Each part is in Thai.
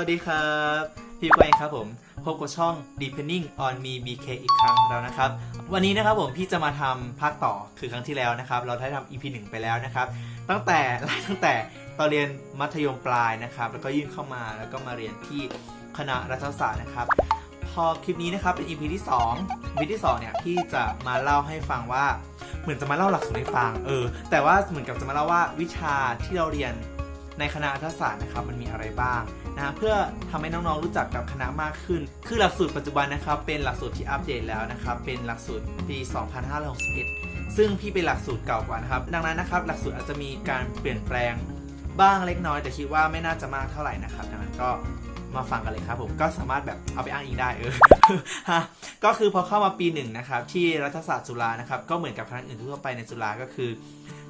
วัสดีครับพี่กวางครับผมพบกับช่อง Depending on Me BK อีกครั้งแล้วนะครับ วันนี้นะครับผมพี่จะมาทำภาคต่อคือครั้งที่แล้วนะครับ เราได้ทำ EP 1 ไปแล้วนะครับ ตั้งแต่ตั้งแต่ตอนเรียนมัธยมปลายนะครับ แล้วก็ยื่นเข้ามาแล้วก็มาเรียนที่คณะรัฐศาสตร์นะครับ พอคลิปนี้นะครับเป็น EP ที่2 EP ที่2เนี่ยพี่จะมาเล่าให้ฟังว่าเหมือนจะมาเล่าหลักสูตรให้ฟังเออแต่ว่าเหมือนกับจะมาเล่าว่าวิชาที่เราเรียน ในคณะรัฐศาสตร์นะครับมันมีอะไรบ้างนะเพื่อทำให้น้องๆรู้จักกับคณะมากขึ้น คือหลักสูตรปัจจุบันนะครับเป็นหลักสูตรที่อัปเดตแล้วนะครับเป็นหลักสูตรปี 2561 ซึ่งพี่เป็นหลักสูตรเก่ากว่านะครับดังนั้นนะครับหลักสูตรอาจจะมีการเปลี่ยนแปลงบ้างเล็กน้อยแต่คิดว่าไม่น่าจะมากเท่าไหร่นะครับดังนั้นก็มาฟังกันเลยครับผมก็สามารถแบบเอาไปอ้างอิงได้เออฮะก็คือพอเข้ามาปีหนึ่งนะครับที่รัฐศาสตร์จุฬานะครับก็เหมือนกับคณะอื่นทั่วไปในจุฬาก็คือ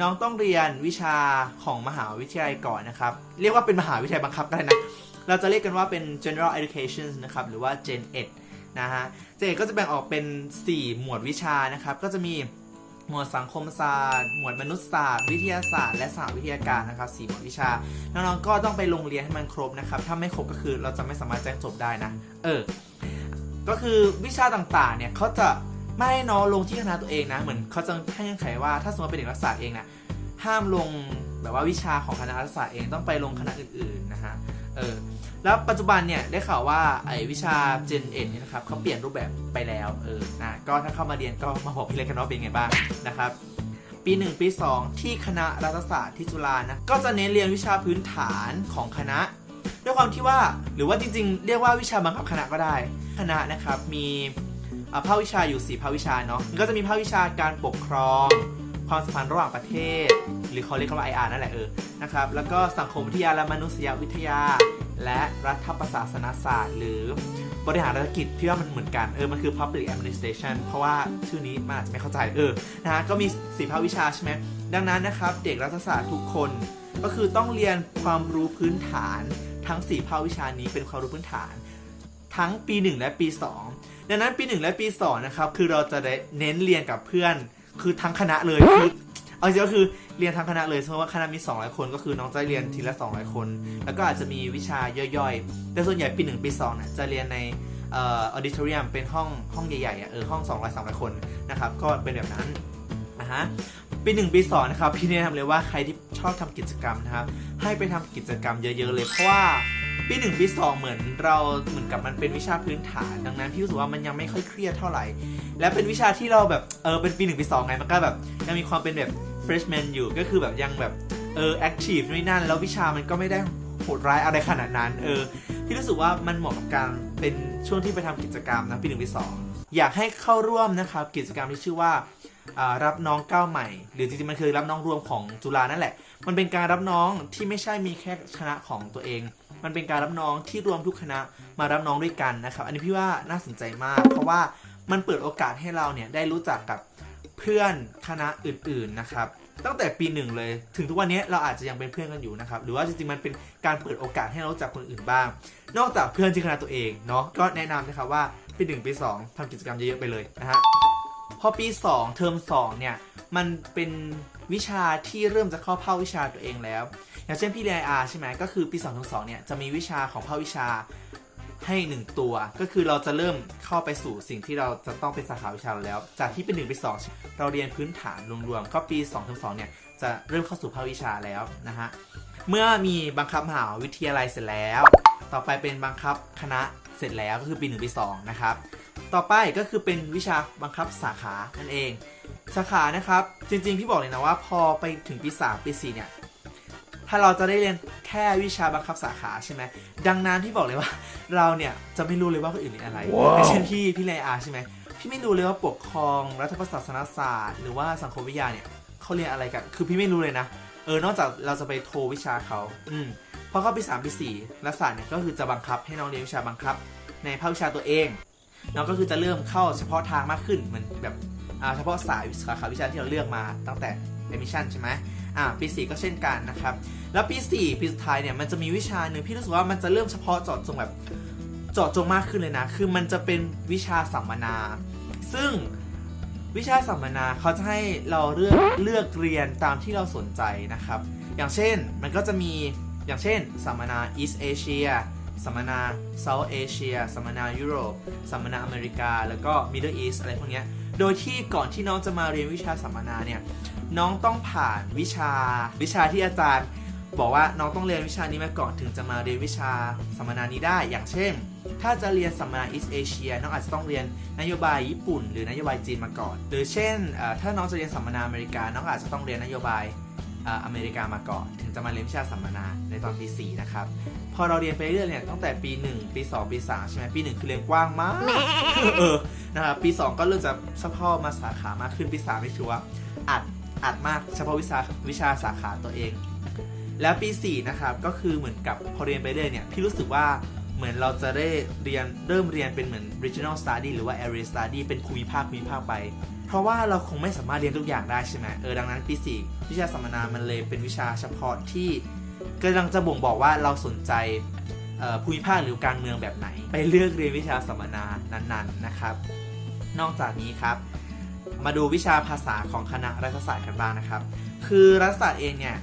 น้องต้องเรียนวิชาของมหาวิทยาลัยก่อนนะครับ เรียกว่าเป็นมหาวิทยาลัยบังคับก็ได้นะ เราจะเรียกกันว่าเป็น general education นะครับ หรือว่า gen ed นะฮะ gen ed ก็จะแบ่งออกเป็น 4 หมวดวิชานะครับ ก็จะมีหมวดสังคมศาสตร์ หมวดมนุษยศาสตร์ วิทยาศาสตร์ และสหวิทยาการนะครับ4หมวดวิชา น้องๆ ก็ต้องไปลงเรียนให้มันครบนะครับ ถ้าไม่ครบก็คือเราจะไม่สามารถแจ้งจบได้นะ เออ ก็คือวิชาต่างๆ เนี่ยเขาจะ ไม่ให้น้องลงที่คณะตัวเองนะ เหมือนเขาจะให้เงื่อนไขว่าถ้าสมมติเป็นเด็กรัฐศาสตร์เองนะห้ามลงแบบว่าวิชาของคณะรัฐศาสตร์เองต้องไปลงคณะอื่นๆนะฮะเออแล้วปัจจุบันเนี่ยได้ข่าวว่าไอ้วิชา Gen Ed เนี่ยนะครับเขาเปลี่ยนรูปแบบไปแล้วเออนะก็ถ้าเข้ามาเรียนก็มาบอกพี่เล็กกันว่าเป็นไงบ้างนะครับปี 1 ปี 2 ที่คณะรัฐศาสตร์ที่จุฬานะก็จะเน้นเรียนวิชาพื้นฐานของคณะ ด้วยความที่ว่าหรือว่าจริงๆ เรียกว่าวิชาบังคับคณะก็ได้ คณะนะครับมี ภาควิชาอยู่ 4 ภาควิชาเนาะก็จะมีภาควิชาการปกครอง ความสัมพันธ์ระหว่างประเทศ หรือเขาเรียกว่า IR นั่นแหละเออนะครับแล้วก็สังคมวิทยาและมนุษยวิทยา และรัฐประศาสนศาสตร์ หรือบริหารธุรกิจพี่ว่ามันเหมือนกันเออมันคือ public administration เพราะว่าชื่อนี้มันอาจจะไม่เข้าใจเออนะฮะก็มีสี่ภาควิชาใช่ไหมดังนั้นนะครับเด็กรัฐศาสตร์ทุกคนก็คือต้องเรียนความรู้พื้นฐานทั้ง 4 ภาควิชานี้เป็นความรู้พื้นฐาน ทั้งปี 1 และปี 2 ดังนั้นปี 1 และปี2นะครับคือเราจะได้เน้นเรียนกับเพื่อน คือทั้งคณะเลยคือเอาจริงก็คือเรียนทั้งคณะเลยสมมติว่าคณะมี 200 คนก็คือน้องจะเรียนทีละ 200 คน แล้วก็อาจจะมีวิชาย่อยๆ แต่ส่วนใหญ่ปี 1 ปี2เนี่ยจะเรียนในเอออดิทอรียมเป็นห้องห้องใหญ่ๆอะเออห้อง 200 300 คนนะครับก็เป็นแบบนั้นนะฮะปีหนึ่งปีสองนะครับพี่แนะนำเลยว่าใครที่ชอบทำกิจกรรมนะครับให้ไปทำกิจกรรมเยอะ ๆ เลยเพราะว่า ปีหนึ่งปีสองเหมือนเราเหมือนกับมันเป็นวิชาพื้นฐาน ดังนั้นพี่รู้สึกว่ามันยังไม่ค่อยเครียดเท่าไหร่ และเป็นวิชาที่เราแบบเออเป็นปีหนึ่งปีสองไงมันก็แบบยังมีความเป็นแบบ freshman อยู่ก็คือแบบยังแบบเออ active นู่นนนั่น แล้ววิชามันก็ไม่ได้โหดร้ายอะไรขนาดนั้นเออพี่รู้สึกว่ามันเหมาะกับการเป็นช่วงที่ไปทำกิจกรรมนะปีหนึ่งปีสองอยากให้เข้าร่วมนะครับกิจกรรมที่ชื่อว่าอ่ารับน้องก้าวใหม่ หรือจริงๆมันคือรับน้องรวมของจุฬานั่นแหละ มันเป็นการรับน้องที่ไม่ใช่มีแค่คณะของตัวเอง มันเป็นการรับน้องที่รวมทุกคณะมารับน้องด้วยกันนะครับ อันนี้พี่ว่าน่าสนใจมาก เพราะว่ามันเปิดโอกาสให้เราเนี่ยได้รู้จักกับเพื่อนคณะอื่นๆนะครับ ตั้งแต่ปีหนึ่งเลย ถึงทุกวันนี้เราอาจจะยังเป็นเพื่อนกันอยู่นะครับ หรือว่าจริงๆมันเป็นการเปิดโอกาสให้เรารู้จักคนอื่นบ้าง นอกจากเพื่อนที่คณะตัวเองเนาะก็แนะนำนะครับว่าปีหนึ่งปีสองทำกิจกรรมเยอะๆไปเลยนะฮะพอปี 2 เทอม2เนี่ยมันเป็นวิชาที่เริ่มจะเข้าภาวิชาตัวเองแล้ว อย่างเช่นพี่เรียนอาใช่ไหมก็คือปี2เทอม2เนี่ยจะมีวิชาของภาควิชาให้หนึ่งตัว ก็คือเราจะเริ่มเข้าไปสู่สิ่งที่เราจะต้องเป็นสาขาวิชาแล้ว จากที่เป็น1ปี2เราเรียนพื้นฐานรวมๆก็ปี2เทอม2เนี่ยจะเริ่มเข้าสู่ภาควิชาแล้วนะฮะเมื่อมีบังคับมหาวิทยาลัยเสร็จแล้ว ต่อไปเป็นบังคับคณะเสร็จแล้วก็คือปี1ปี2นะครับต่อไปก็คือเป็นวิชาบังคับสาขานั่นเอง สาขานะครับจริงๆพี่บอกเลยนะว่าพอไปถึงปี3ปี4เนี่ย ถ้าเราจะได้เรียนแค่วิชาบังคับสาขาใช่ไหมดังนั้นพี่บอกเลยว่า เราเนี่ยจะไม่รู้เลยว่าคนอื่นเรียนอะไรว้าวอย่างเช่นพี่พี่เลอาใช่ไหมพี่ไม่รู้เลยว่าปกครองรัฐประศาสนศาสตร์ หรือว่าสังคมวิทยาเนี่ยเขาเรียนอะไรกัน คือพี่ไม่รู้เลยนะเออนอกจากเราจะไปโทรวิชาเขาอืมพอเข้าปี3ปี4รัฐศาสตร์เนี่ยก็คือจะบังคับให้น้องเรียนวิชาบังคับ ในภาควิชาตัวเองน้องก็คือจะเริ่มเข้าเฉพาะทางมากขึ้นเหมือนแบบอ่าเฉพาะสายสาขาวิชาที่เราเลือกมาตั้งแต่ admission ใช่ไหม อ่าปี 4 ก็เช่นกันนะครับ แล้วปี 4 ปีสุดท้ายเนี่ยมันจะมีวิชาหนึ่งพี่รู้สึกว่ามันจะเริ่มเฉพาะเจาะจงแบบเจาะจงมากขึ้นเลยนะ คือมันจะเป็นวิชาสัมมนา ซึ่งวิชาสัมมนาเขาจะให้เราเลือกเลือกเรียนตามที่เราสนใจนะครับ อย่างเช่นมันก็จะมีอย่างเช่น สัมมนา East Asia สัมมนา South Asia สัมมนายุโรป สัมมนาอเมริกา แล้วก็ Middle East อะไรพวกเนี้ย โดยที่ก่อนที่น้องจะมาเรียนวิชาสัมมนาเนี่ยน้องต้องผ่านวิชา วิชาที่อาจารย์ บอกว่าน้องต้องเรียนวิชานี้มาก่อนถึงจะมาเรียนวิชาสัมมนานี้ได้ อย่างเช่น ถ้าจะเรียนสัมมนา East Asia น้องอาจจะต้องเรียนนโยบายญี่ปุ่น หรือนโยบายจีนมาก่อน หรือเช่นถ้าน้องจะเรียนสัมมนาอเมริกาน้องอาจจะต้องเรียนนโยบาย อ่ออเมริกามาก่อน ถึงจะมาเรียนวิชาสัมมนาในตอนปี4นะครับ พอเราเรียนไปเรื่อยๆเนี่ยตั้งแต่ปี 1 ปี 2 ปี 3 ใช่ไหมปี 1 คือเรียนกว้างมากเออนะครับปี 2 ก็เริ่มจะเฉพาะมาสาขามากขึ้นปี3นี่ถือว่าอัดอัดมากเฉพาะวิชาวิชาสาขาตัวเอง แล้วปี 4 นะครับก็คือเหมือนกับพอเรียนไปเรื่อยเนี่ยพี่รู้สึกว่าเหมือนเราจะได้เรียนเริ่มเรียนเป็นเหมือน regional study หรือว่า area study เป็นภูมิภาคภูมิภาคไป เพราะว่าเราคงไม่สามารถเรียนทุกอย่างได้ใช่ไหมเออดังนั้นปี4วิชาสัมมนามันเลยเป็นวิชาเฉพาะที่กำลังจะบ่งบอกว่าเราสนใจออภูมิภาคหรือการเมืองแบบไหน ไปเลือกเรียนวิชาสัมมนานั้นๆนะครับ นอกจากนี้ครับ มาดูวิชาภาษาของคณะรัฐศาสตร์กันบ้างนะครับ คือรัฐศาสตร์เองเนี่ย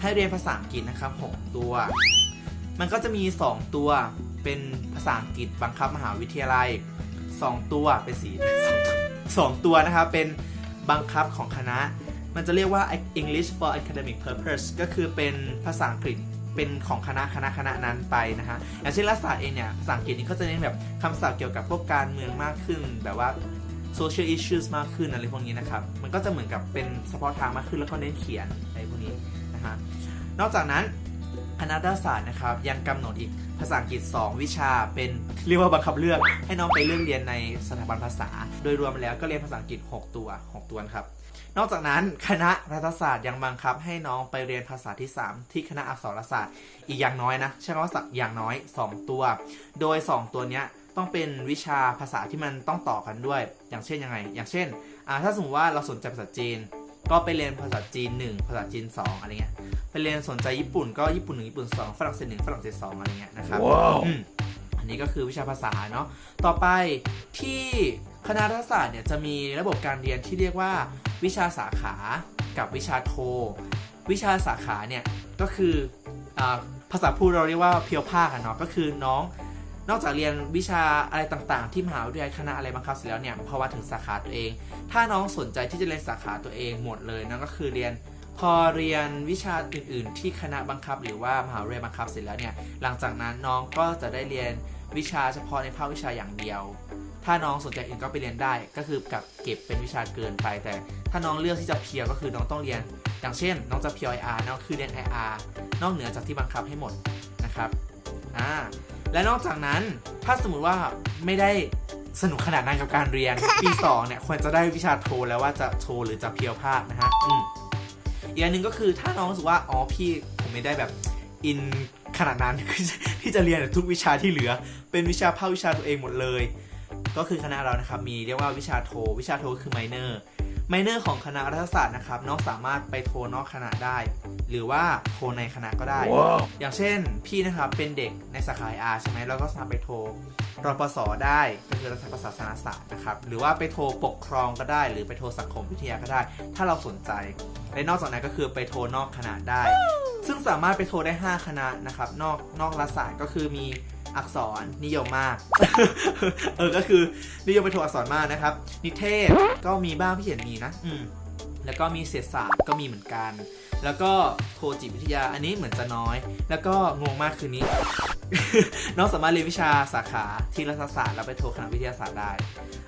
ให้เรียนภาษาอังกฤษนะครับ6ตัว มันก็จะมี 2 ตัวเป็นภาษาอังกฤษบังคับมหาวิทยาลัย 2 ตัวเป็นสี สองตัวนะครับ เป็นบังคับของคณะ มันจะเรียกว่า English for academic purpose ก็คือเป็นภาษาอังกฤษเป็นของคณะคณะคณะนั้นไปนะฮะอย่างเช่นรัฐศาสตร์เองเนี่ย ภาษาอังกฤษนี่เขาจะเน้นแบบคำศัพท์เกี่ยวกับพวกการเมืองมากขึ้น แบบว่า social issues มากขึ้นอะไรพวกนี้นะครับ มันก็จะเหมือนกับเป็นเฉพาะทางมากขึ้นแล้วก็เน้นเขียนอะไรพวกนี้นะฮะ นอกจากนั้น ณะรัฐศาสตร์นะครับ ยังกำหนดอีกภาษาอังกฤษ 2 วิชาเป็นเรียกว่าบังคับเลือก ให้น้องไปเลือกเรียนในสถาบันภาษา โดยรวมแล้วก็เรียนภาษาอังกฤษ 6 ตัว 6 ตัวครับ นอกจากนั้นคณะรัฐศาสตร์ยังบังคับ ให้น้องไปเรียนภาษาที่ 3 ที่คณะอักษรศาสตร์ อีกอย่างน้อยนะใช้คำว่าสักอย่างน้อย 2 ตัว โดย 2 ตัวเนี้ยต้องเป็นวิชาภาษาที่มันต้องต่อกันด้วย อย่างเช่นยังไง อย่างเช่นถ้าสมมติว่าเราสนใจภาษาจีน ก็ไปเรียนภาษาจีน 1 ภาษาจีน 2 อะไรเงี้ย ไปเรียนสนใจญี่ปุ่นก็ญี่ปุ่นหนึ่งญี่ปุ่นสองฝรั่งเศสหนึ่งฝรั่งเศสสองอะไรเงี้ยนะครับ Wow อืมอันนี้ก็คือวิชาภาษาเนาะต่อไปที่คณะรัฐศาสตร์เนี่ยจะมีระบบการเรียนที่เรียกว่าวิชาสาขากับวิชาโท วิชาสาขาเนี่ยก็คืออาภาษาพูดเราเรียกว่าเพียวภาคอะเนาะก็คือน้องนอกจากเรียนวิชาอะไรต่างๆ ที่มหาวิทยาลัยคณะอะไรบังคับเสร็จแล้วเนี่ยพอมาถึงสาขาตัวเอง ถ้าน้องสนใจที่จะเรียนสาขาตัวเองหมดเลยนั่นก็คือเรียน พอเรียนวิชาอื่น ๆ ที่คณะบังคับ หรือว่ามหาวิทยาลัยบังคับเสร็จแล้วเนี่ยหลังจากนั้นน้องก็จะได้เรียนวิชาเฉพาะในภาควิชาอย่างเดียว ถ้าน้องสนใจอื่นก็ไปเรียนได้ ก็คือกับเก็บเป็นวิชาเกินไป แต่ถ้าน้องเลือกที่จะเพียวก็คือน้องต้องเรียน อย่างเช่น น้องจะเพียว IR น้องคือเรียน IR นอกเหนือจากที่บังคับให้หมดนะครับอ่าและนอกจากนั้นถ้าสมมติว่าไม่ได้สนุกขนาดนั้นกับการเรียนปี2เนี่ยควรจะได้วิชาโทแล้วว่าจะโทหรือจะเพียวภาคนะฮะอืม อีกอันหนึ่งก็คือถ้าน้องรู้สึกว่าอ๋อพี่ผมไม่ได้แบบอินขนาดนั้นที่จะเรียนทุกวิชาที่เหลือ เป็นวิชาภาควิชาตัวเองหมดเลย ก็คือคณะเรานะครับมีเรียกว่าวิชาโท วิชาโทคือไมเนอร์ไมเนอร์ของคณะรัฐศาสตร์นะครับน้องสามารถไปโทนอกคณะได้ หรือว่าโทในคณะก็ได้ Wow อย่างเช่นพี่นะครับเป็นเด็กในสาขาอาใช่ไหมเราก็สามารถไปโทรรปศได้ก็คือรัฐประศาสนศาสตร์นะครับหรือว่าไปโทรปกครองก็ได้ หรือไปโทรสังคมวิทยาก็ได้ ถ้าเราสนใจและนอกจากนั้นก็คือไปโทรนอกคณะได้ ซึ่งสามารถไปโทรได้ 5 คณะนะครับนอกนอกรัฐศาสตร์ก็คือมีอักษรนิยมมาก เออ ก็คือนิยมไปโทรอักษรมากนะครับ นิเทศก็มีบ้างพี่เห็นมีนะ อืม แล้วก็มีเศรษฐศาสตร์ก็มีเหมือนกัน แล้วก็โทรจิตวิทยาอันนี้เหมือนจะน้อย แล้วก็งงมากคืนนี้ น้องสามารถเรียนวิชาสาขาที่รัฐศาสตร์แล้วไปโทรคณะวิทยาศาสตร์ได้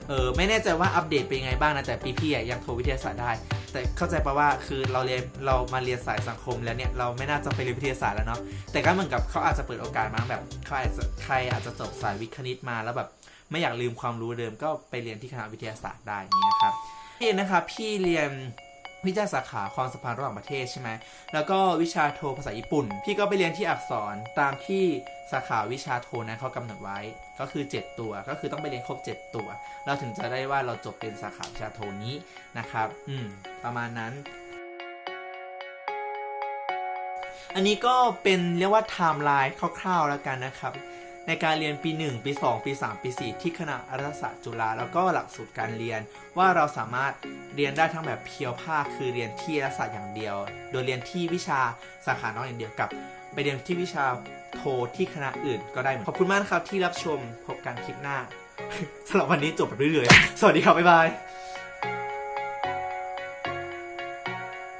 เออไม่แน่ใจว่าอัปเดตเป็นยังไงบ้างนะแต่ปีพี่ยังโทรวิทยาศาสตร์ได้ แต่เข้าใจปะว่าคือเราเรียนเรามาเรียนสายสังคมแล้วเนี่ยเราไม่น่าจะไปเรียนวิทยาศาสตร์แล้วเนาะแต่ก็เหมือนกับเขาอาจจะเปิดโอกาสมาแบบใครอาใครอาจจะจบสายวิทย์คณิตมาแล้วแบบไม่อยากลืมความรู้เดิมก็ไปเรียนที่คณะวิทยาศาสตร์ได้นี้นะครับพี่นะครับพี่เรียน วิชาสาขาความสัมพันธ์ระหว่างประเทศใช่ไหม แล้วก็วิชาโทภาษาญี่ปุ่น พี่ก็ไปเรียนที่อักษรตามที่สาขาวิชาโทนั้นเขากำหนดไว้ ก็คือ 7 ตัว ก็คือต้องไปเรียนครบ 7 ตัว เราถึงจะได้ว่าเราจบเป็นสาขาวิชาโทนี้นะครับ อืม ประมาณนั้น อันนี้ก็เป็นเรียกว่าไทม์ไลน์คร่าวๆแล้วกันนะครับ ในการเรียนปี 1 ปี 2 ปี 3 ปี 4 ที่คณะรัฐศาสตร์จุฬาแล้วก็หลักสูตรการเรียน ว่าเราสามารถเรียนได้ทั้งแบบเพียวภาคคือเรียนที่รัฐศาสตร์อย่างเดียว โดยเรียนที่วิชาสาขาน้องอย่างเดียวกับ ไปเรียนที่วิชาโทที่คณะอื่นก็ได้ขอบคุณมากครับที่รับชมพบกันคลิปหน้าสำหรับวันนี้จบแบบเรื่อยๆสวัสดีครับบ๊ายบาย